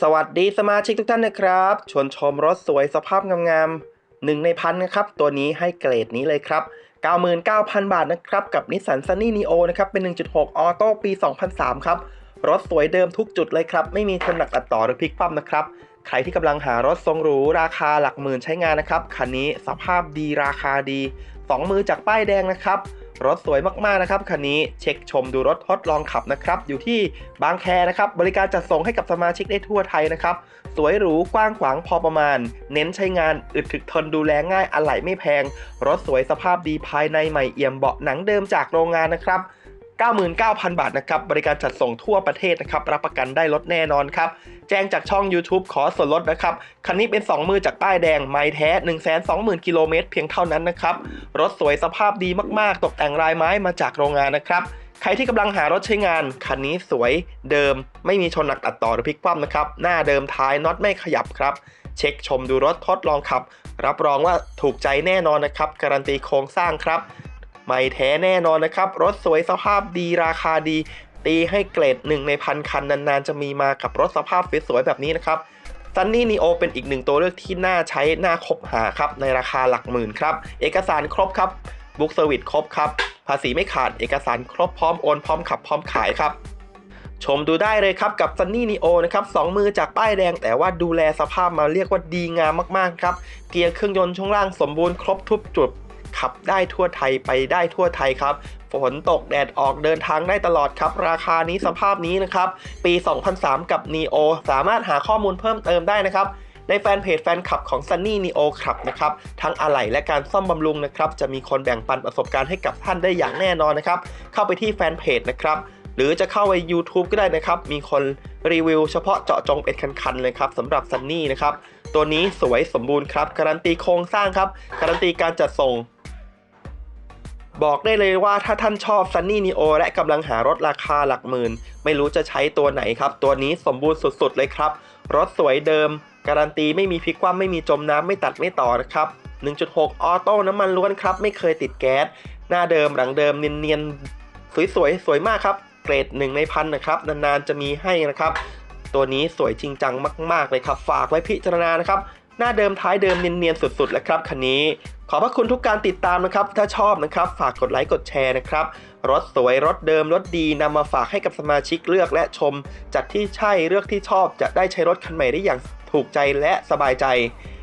สวัสดีสมาชิกทุกท่านนะครับ ชวนชมรถสวยสภาพงามๆหนึ่งในพันนะครับ ตัวนี้ให้เกรดนี้เลยครับ 99,000 บาทนะครับ กับนิสสันซันนี่นีโอนะครับ เป็น 1.6 ออโต้ปี 2003 ครับ รถสวยเดิมทุกจุดเลยครับ ไม่มีชนหนักตัดต่อหรือพลิกคว่ำนะครับ ใครที่กำลังหารถทรงหรูราคาหลักหมื่นใช้งานนะครับ คันนี้สภาพดีราคาดี 2 มือจากป้ายแดงนะครับ รถสวยมากๆนะครับคันนี้เช็คชมดูรถทดลองขับนะครับอยู่ที่บางแคนะครับบริการจัดส่งให้กับสมาชิกได้ทั่วไทยนะครับสวยหรูกว้างขวางพอประมาณ เน้นใช้งานอึดถึกทนดูแลง่ายอะไหล่ไม่แพง รถสวยสภาพดีภายในใหม่เอี่ยมเบาะหนังเดิมจากโรงงานนะครับ 99,000 บาทนะครับ บริการจัดส่งทั่วประเทศนะครับ รับประกันได้ลดแน่นอนครับ แจ้งจากช่อง YouTube ขอส่วนลดนะครับ คันนี้เป็น 2 มือจากป้ายแดง ไม้แท้ 120,000 กิโลเมตรเพียงเท่านั้นนะครับ รถสวยสภาพดีมาก ๆ ตกแต่งลายไม้มาจากโรงงานนะครับ ใครที่กำลังหารถใช้งาน คันนี้สวยเดิม ไม่มีชนหนักตัดต่อหรือพลิกคว่ำนะครับ หน้าเดิมท้ายน็อตไม่ขยับครับ เช็คชมดูรถทดลองขับ รับรองว่าถูกใจแน่นอนนะครับ การันตีโครงสร้างครับ ไม่แท้แน่นอนนะครับ รถสวยสภาพดีราคาดี ตีให้เกรดหนึ่งในพันคันนานๆ จะมีมากับรถสภาพสวยๆแบบนี้นะครับซันนี่นีโอเป็นอีกหนึ่งตัวเลือกที่น่าใช้น่าคบหาครับ ในราคาหลักหมื่นครับ เอกสารครบครับบุ๊กเซอร์วิสครบครับ ภาษีไม่ขาดเอกสารครบพร้อมโอนพร้อมขับพร้อมขายครับชมดูได้เลยครับกับ Sunny Neo นะครับสองมือจากป้ายแดง แต่ว่าดูแลสภาพมาเรียกว่าดีงามมากๆครับ เกียร์เครื่องยนต์ช่วงล่างสมบูรณ์ครบทุกจุด ขับได้ทั่วไทยไปได้ทั่วไทยครับฝนตกแดดออกเดินทางได้ตลอดครับ ราคานี้สภาพนี้นะครับ ปี 2003 กับ Neo สามารถหาข้อมูลเพิ่มเติมได้นะครับ ในแฟนเพจแฟนคลับของ Sunny Neo ครับนะครับ ทั้งอะไหล่และการซ่อมบำรุงนะครับ จะมีคนแบ่งปันประสบการณ์ให้กับท่านได้อย่างแน่นอนนะครับ เข้าไปที่แฟนเพจนะครับ หรือจะเข้าไป YouTube ก็ได้นะครับ มีคนรีวิวเฉพาะเจาะจงเป็นคันๆเลยครับสำหรับ Sunny นะครับ ตัวนี้สวยสมบูรณ์ครับ การันตีโครงสร้างครับ การันตีการจัดส่ง บอกได้เลยว่าถ้าท่านชอบ Sunny Neo และกำลังหารถราคาหลักหมื่น ไม่รู้จะใช้ตัวไหนครับ ตัวนี้สมบูรณ์สุดๆเลยครับ รถสวยเดิม การันตีไม่มีพลิกคว่ำไม่มีจมน้ำไม่ตัดไม่ต่อนะครับ 1.6 ออโต้น้ำมันล้วนครับ ไม่เคยติดแก๊ส หน้าเดิมหลังเดิมเนียนๆ สวยๆ สวยมากครับ เกรดหนึ่งในพันนะครับนานๆจะมีให้นะครับ ตัวนี้สวยจริงจังมาก ๆเลยครับ ฝากไว้พิจารณานะครับ หน้าเดิมท้ายเดิมเนียนๆสุดๆแล้วครับคันนี้ ขอบพระคุณทุกการติดตามนะครับ ถ้าชอบนะครับ ฝากกดไลค์กดแชร์นะครับ รถสวยรถเดิมรถดีนำมาฝากให้กับสมาชิกเลือกและชม จัดที่ใช่เลือกที่ชอบจะได้ใช้รถคันใหม่ได้อย่างถูกใจและสบายใจ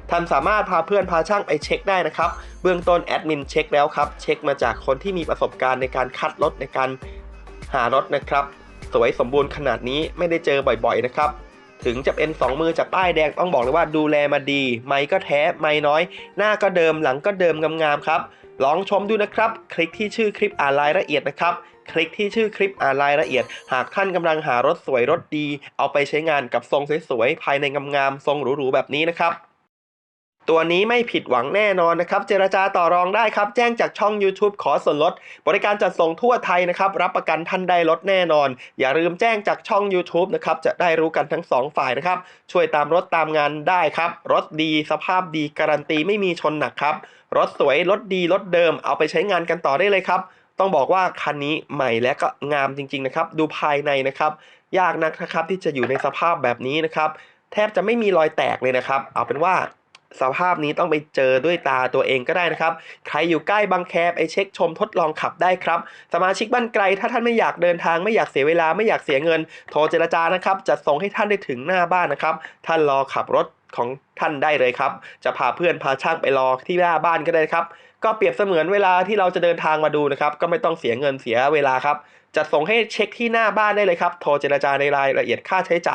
ท่านสามารถพาเพื่อนพาช่างไปเช็คได้นะครับ เบื้องต้นแอดมินเช็คแล้วครับ เช็คมาจากคนที่มีประสบการณ์ในการคัดรถในการหารถนะครับ สวยสมบูรณ์ขนาดนี้ไม่ได้เจอบ่อยๆนะครับ ถึงจะเป็น 2 มือจากป้ายแดงต้องบอกเลยว่าดูแลมาดี ไม่ก็แท้ไม่น้อย หน้าก็เดิมหลังก็เดิมงามๆครับ ลองชมดูนะครับ คลิกที่ชื่อคลิปอ่านรายละเอียดนะครับคลิกที่ชื่อคลิปอ่านรายละเอียด หากท่านกำลังหารถสวยรถดี เอาไปใช้งานกับทรงสวยๆภายในงามๆทรงหรูๆแบบนี้นะครับ ตัวนี้ไม่ผิดหวังแน่นอนนะครับ เจรจาต่อรองได้ครับ แจ้งจากช่อง YouTube ขอส่วนลด บริการจัดส่งทั่วไทยนะครับ รับประกันท่านได้ลดแน่นอน อย่าลืมแจ้งจากช่อง YouTube นะครับ จะได้รู้กันทั้งสองฝ่ายนะครับ ช่วยตามรถตามงานได้ครับ รถดีสภาพดีการันตีไม่มีชนหนักครับ รถสวย รถดี รถเดิม เอาไปใช้งานกันต่อได้เลยครับ ต้องบอกว่าคันนี้ใหม่และก็งามจริงๆนะครับ ดูภายในนะครับ ยากนักนะครับที่จะอยู่ในสภาพแบบนี้นะครับ แทบจะไม่มีรอยแตกเลยนะครับ เอาเป็นว่า สภาพนี้ต้องไปเจอด้วยตาตัวเองก็ได้นะครับ ใครอยู่ใกล้บางแคไปเช็คชมทดลองขับได้ครับ สมาชิกบ้านไกลถ้าท่านไม่อยากเดินทางไม่อยากเสียเวลาไม่อยากเสียเงิน โทรเจรจานะครับจะส่งให้ท่านได้ถึงหน้าบ้านนะครับ ท่านรอขับรถของท่านได้เลยครับ จะพาเพื่อนพาช่างไปรอที่หน้าบ้านก็ได้ครับ ก็เปรียบเสมือนเวลาที่เราจะเดินทางมาดูนะครับ ก็ไม่ต้องเสียเงินเสียเวลาครับ จะส่งให้เช็คที่หน้าบ้านได้เลยครับ โทรเจรจาในรายละเอียดค่าใช้จ่าย